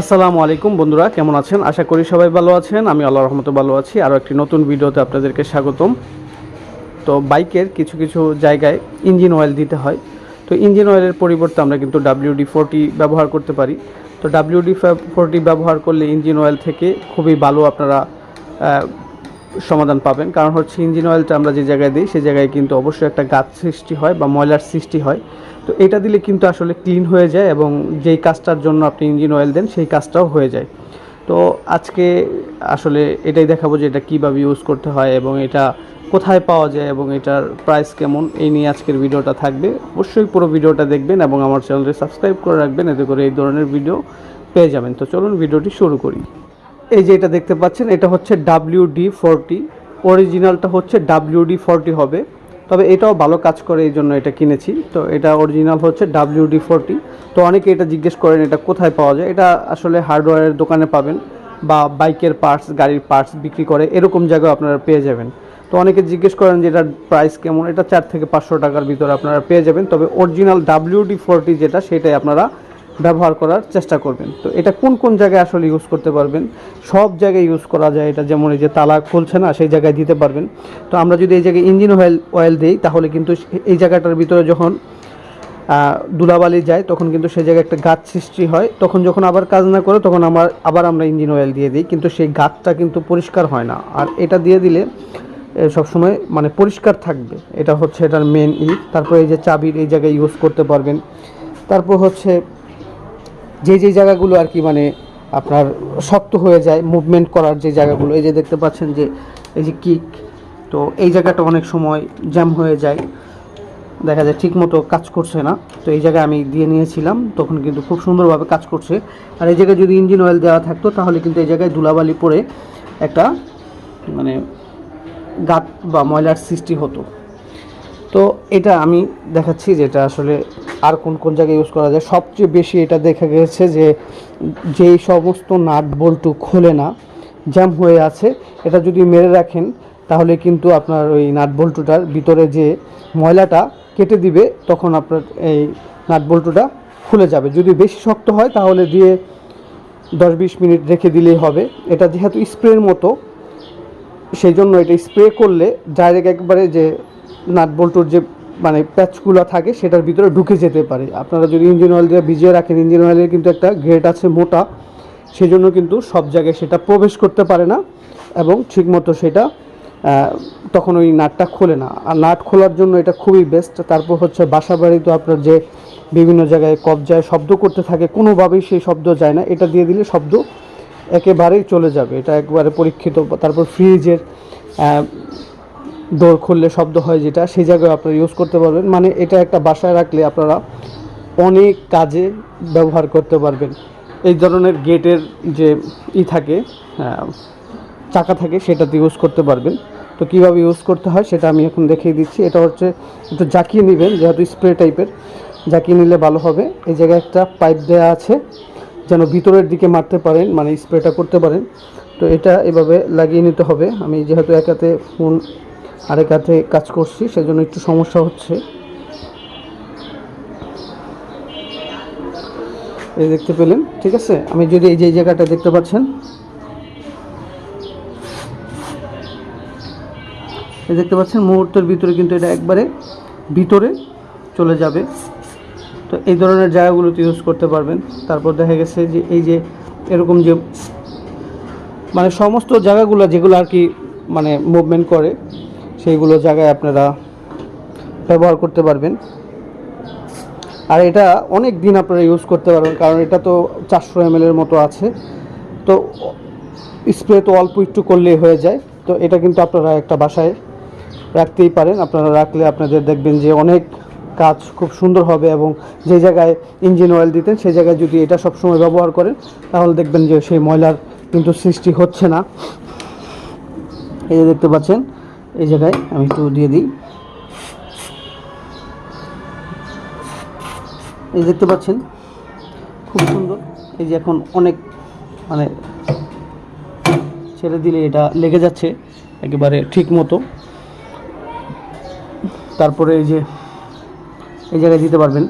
আসসালামু আলাইকুম বন্ধুরা, কেমন আছেন? আশা করি সবাই ভালো আছেন। আমি আল্লাহ রহমতে ভালো আছি। আরও একটি নতুন ভিডিওতে আপনাদেরকে স্বাগতম। তো বাইকের কিছু কিছু জায়গায় ইঞ্জিন অয়েল দিতে হয়। তো ইঞ্জিন অয়েলের পরিবর্তে আমরা কিন্তু ডাব্লিউডি ফোরটি ব্যবহার করতে পারি। তো ডাব্লিউডি ফোরটি ব্যবহার করলে ইঞ্জিন অয়েল থেকে খুবই ভালো আপনারা সমাধান পাবেন। কারণ হচ্ছে ইঞ্জিন অয়েলটা আমরা যে জায়গায় দিই সেই জায়গায় কিন্তু অবশ্যই একটা গাছ সৃষ্টি হয় বা ময়লার সৃষ্টি হয়। তো এটা দিলে কিন্তু আসলে ক্লিন হয়ে যায় এবং যেই কাজটার জন্য আপনি ইঞ্জিন অয়েল দেন, সেই কাজটাও হয়ে যায়। তো আজকে আসলে এটাই দেখাবো যে এটা কীভাবে ইউজ করতে হয় এবং এটা কোথায় পাওয়া যায় এবং এটার প্রাইস কেমন, এই নিয়ে আজকের ভিডিওটা থাকবে। অবশ্যই পুরো ভিডিওটা দেখবেন এবং আমার চ্যানেলটি সাবস্ক্রাইব করে রাখবেন, এতে করে এই ধরনের ভিডিও পেয়ে যাবেন। তো চলুন ভিডিওটি শুরু করি। এই যে এটা দেখতে পাচ্ছেন, এটা হচ্ছে ডাব্লিউ ডি ফোরটি অরিজিনালটা হচ্ছে ডাব্লিউ ডি ফোরটি হবে। তবে এটাও ভালো কাজ করে এই জন্য এটা কিনেছি। তো এটা অরিজিনাল হচ্ছে ডি ফোরটি তো অনেকে এটা জিজ্ঞেস করেন, এটা কোথায় পাওয়া যায়? এটা আসলে হার্ডওয়্যারের দোকানে পাবেন বা বাইকের পার্টস গাড়ির পার্টস বিক্রি করে এরকম জায়গায় আপনারা পেয়ে যাবেন। তো অনেকে জিজ্ঞেস করেন যে এটার প্রাইস কেমন? এটা চার থেকে পাঁচশো টাকার ভিতরে আপনারা পেয়ে যাবেন। তবে অরিজিনাল ডি ফোরটি যেটা, সেটাই আপনারা ব্যবহার করার চেষ্টা করবেন। তো এটা কোন কোন জায়গায় আসলে ইউজ করতে পারবেন? সব জায়গায় ইউজ করা যায়। এটা যেমন এই যে তালা খুলছে না, সেই জায়গায় দিতে পারবেন। তো আমরা যদি এই জায়গায় ইঞ্জিন অয়েল অয়েল দিই, তাহলে কিন্তু এই জায়গাটার ভিতরে যখন দুলাবালি যায়, তখন কিন্তু সেই জায়গায় একটা গাছ সৃষ্টি হয়। তখন যখন আবার কাজ না করে, তখন আমার, আবার আমরা ইঞ্জিন অয়েল দিয়ে দিই। কিন্তু সেই গাছটা কিন্তু পরিষ্কার হয় না। আর এটা দিয়ে দিলে সবসময় মানে পরিষ্কার থাকবে। এটা হচ্ছে এটার মেন ই। তারপরে এই যে চাবির এই জায়গায় ইউজ করতে পারবেন। তারপর হচ্ছে যে যে জায়গাগুলো আর কি মানে আপনার শক্ত হয়ে যায় মুভমেন্ট করার যে জায়গাগুলো, এই যে দেখতে পাচ্ছেন যে, এই যে কিক তো এই জায়গাটা অনেক সময় জ্যাম হয়ে যায়। দেখা যায় ঠিক মতো কাজ করছে না, তো এই জায়গায় আমি দিয়ে নিয়েছিলাম, তখন কিন্তু খুব সুন্দরভাবে কাজ করছে। আর এই জায়গায় যদি ইঞ্জিন অয়েল দেওয়া থাকতো, তাহলে কিন্তু এই জায়গায় ধুলাবালি পড়ে একটা মানে গাত বা ময়লার সৃষ্টি হতো। তো এটা আমি দেখাচ্ছি যেটা আসলে আর কোন কোন জায়গায় ইউজ করা যায়। সবচেয়ে বেশি এটা দেখা গেছে যে, যেই সমস্ত নাট বল্টু খোলে না জ্যাম হয়ে আছে, এটা যদি মেরে রাখেন, তাহলে কিন্তু আপনার ওই নাট বল্টুটার ভিতরে যে ময়লাটা কেটে দিবে, তখন আপনার এই নাট বল্টুটা খুলে যাবে। যদি বেশি শক্ত হয়, তাহলে দিয়ে দশ বিশ মিনিট রেখে দিলেই হবে। এটা যেহেতু স্প্রের মতো, সেই জন্য এটা স্প্রে করলে ডাইরেক্ট একবারে যে নাট বল্টুর যে মানে প্যাচগুলো থাকে, সেটার ভিতরে ঢুকে যেতে পারে। আপনারা যদি ইঞ্জিন অয়েল দিয়ে ভিজিয়ে রাখেন, ইঞ্জিন অয়েলের কিন্তু একটা গ্রেড আছে মোটা সেই জন্য কিন্তু সব জায়গায় সেটা প্রবেশ করতে পারে না এবং ঠিকমতো সেটা তখন ওই নাটটা খোলে না। আর নাট খোলার জন্য এটা খুবই বেস্ট তারপর হচ্ছে বাসা বাড়ি তো আপনার যে বিভিন্ন জায়গায় কবজায় শব্দ করতে থাকে, কোনোভাবেই সেই শব্দ যায় না। এটা দিয়ে দিলে শব্দ একেবারেই চলে যাবে। এটা একবারে পরীক্ষিত। তারপর ফ্রিজের ডোর খুললে শব্দ হয় যেটা, সেই জায়গায় আপনারা ইউজ করতে পারবেন। মানে এটা একটা বাসায় রাখলে আপনারা অনেক কাজে ব্যবহার করতে পারবেন। এই ধরনের গেটের যে ই থাকে চাকা থাকে, সেটাতে ইউজ করতে পারবেন। তো কীভাবে ইউজ করতে হয় সেটা আমি এখন দেখিয়ে দিচ্ছি। এটা হচ্ছে, একটু জাকিয়ে নেবেন, যেহেতু স্প্রে টাইপের জাকিয়ে নিলে ভালো হবে। এই জায়গায় একটা পাইপ দেওয়া আছে, যেন ভিতরের দিকে মারতে পারেন মানে স্প্রেটা করতে পারেন। তো এটা এভাবে লাগিয়ে নিতে হবে। আমি যেহেতু একাতে ফোন আরেক হাতে কাজ করছি, সেজন্য একটু সমস্যা হচ্ছে। এই দেখতে পেলেন, ঠিক আছে? আমি যদি এই যে জায়গাটা দেখতে পাচ্ছেন, এই দেখতে পাচ্ছেন, মুহূর্তের ভিতরে কিন্তু এটা একবারে ভিতরে চলে যাবে। তো এই ধরনের জায়গাগুলোতে ইউজ করতে পারবেন। তারপর দেখা গেছে যে এই যে এরকম যে মানে সমস্ত জায়গাগুলো যেগুলো আর কি মানে মুভমেন্ট করে সেইগুলো জায়গায় আপনারা ব্যবহার করতে পারবেন। আর এটা অনেক দিন আপনারা ইউজ করতে পারবেন, কারণ এটা তো চারশো এম এর মতো আছে। তো স্প্রে তো অল্প একটু করলেই হয়ে যায়। তো এটা কিন্তু আপনারা একটা বাসায় রাখতেই পারেন। আপনারা রাখলে আপনাদের দেখবেন যে অনেক কাজ খুব সুন্দর হবে এবং যে জায়গায় ইঞ্জিন অয়েল দিতেন সেই জায়গায় যদি এটা সবসময় ব্যবহার করেন, তাহলে দেখবেন যে সেই ময়লার কিন্তু সৃষ্টি হচ্ছে না। এই যে দেখতে পাচ্ছেন এই জায়গায় আমি একটু দিয়ে দিই। এই দেখতে পাচ্ছেন, খুব সুন্দর। এই যে এখন অনেক মানে ছেড়ে দিলে এটা লেগে যাচ্ছে একেবারে ঠিক মতো। তারপরে এই যে, এই জায়গায় দিতে পারবেন।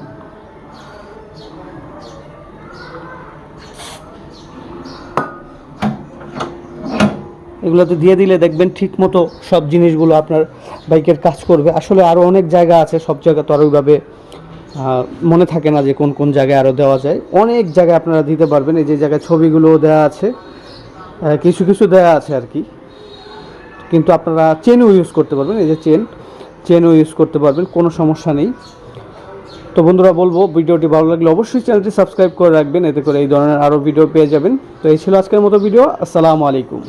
এগুলোতে দিয়ে দিলে দেখবেন ঠিক মতো সব জিনিসগুলো আপনার বাইকের কাজ করবে। আসলে আরও অনেক জায়গা আছে, সব জায়গা তো আর ওইভাবে মনে থাকে না যে কোন কোন জায়গায় আরও দেওয়া যায়। অনেক জায়গায় আপনারা দিতে পারবেন, এই যে জায়গায় ছবিগুলোও দেওয়া আছে কিছু কিছু দেওয়া আছে আর কি। কিন্তু আপনারা চেনও ইউজ করতে পারবেন, এই যে চেন, চেনও ইউজ করতে পারবেন, কোনো সমস্যা নেই। তো বন্ধুরা বলব, ভিডিওটি ভালো লাগলে অবশ্যই চ্যানেলটি সাবস্ক্রাইব করে রাখবেন, এতে করে এই ধরনের আরও ভিডিও পেয়ে যাবেন। তো এই ছিল আজকের মতো ভিডিও আসসালামু আলাইকুম।